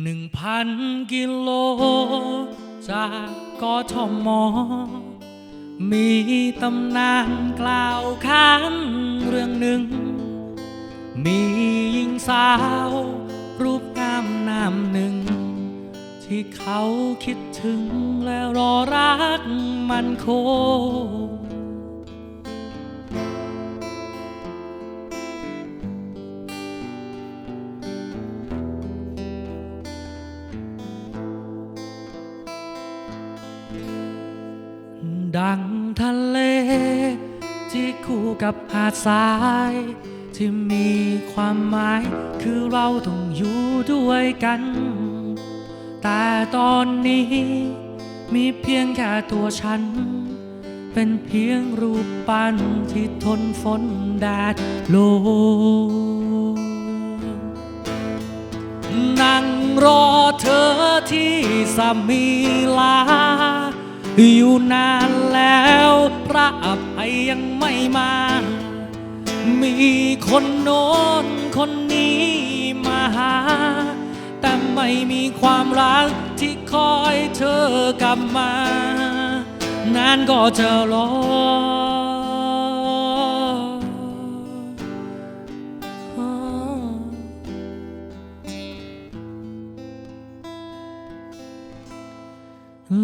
หนึ่งพันกิโล จากกทม มีตำนานกล่าวขานเรื่องหนึ่ง มีหญิงสาว รูปงามนามหนึ่ง ที่เขาคิดถึงและรอรักมันค ดังทะเล ที่คู่กับหาดทราย ที่มีความหมาย คือเราต้องอยู่ด้วยกัน แต่ตอนนี้ มีเพียงแค่ตัวฉัน เป็นเพียงรูปปั้นที่ทนฝนแดดลมนั่งรอเธอที่สามีลา อยู่นาน ระอภัยยังไม่มา มีคนโน้นคนนี้มาหา แต่ไม่มีความรักที่คอยเธอกลับมา นานก็จะรอ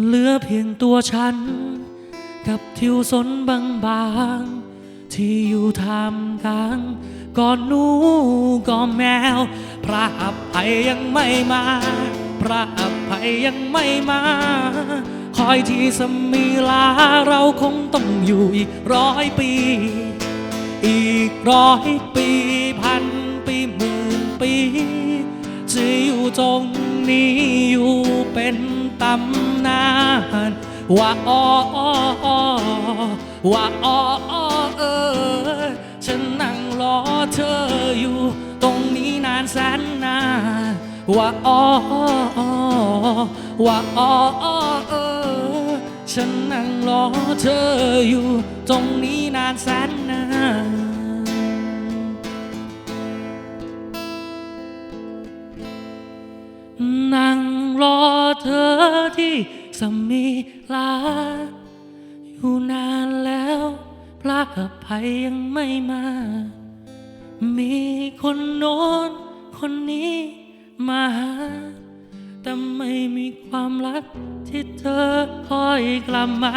เหลือเพียงตัวฉัน กับทิวสนบางๆที่อยู่ท่ามกลางก่อนหนูก่อนแมว พระอภัยยังไม่มา พระอภัยยังไม่มา คอยที่สมีลาเราคงต้องอยู่อีกร้อยปี อีกร้อยปีพันปีหมื่นปีจะอยู่ตรงนี้อยู่เป็นตำนาน ว่าอ้ออ้ออ้อว่าอ้อเออฉันนั่งรอเธออยู่ ตรงนี้นานแสนนานว่าอ้ออ้ออ้อว่าอ้อเออฉันนั่งรอเธออยู่ ตรงนี้นานแสนนานนั่งรอเธอที่ สมีลา อยู่นานแล้ว พระอภัยยังไม่มา มีคนโน้นคนนี้มาหา แต่ไม่มีความรักที่เธอคอยกลับมา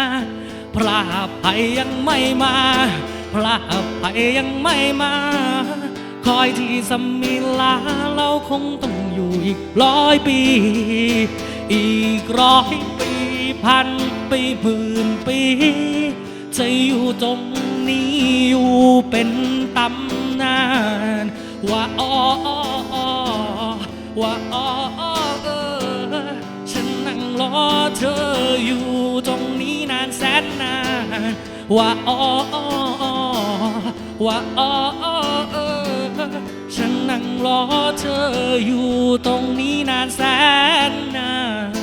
พระอภัยยังไม่มา พระอภัยยังไม่มา คอยที่สมิลาเราคงต้องอยู่อีกร้อยปี อีกร้อยปี พันปีหมื่นปี จะอยู่ตรงนี้อยู่เป็นตำนาน ว่าอ้ออว่าอ้อเออฉันนั่งรอเธออยู่ตรงนี้นานแสนนาน ว่าอ้อว่าอ้ออ้อเออฉันนั่งรอเธออยู่ตรงนี้นานแสนนาน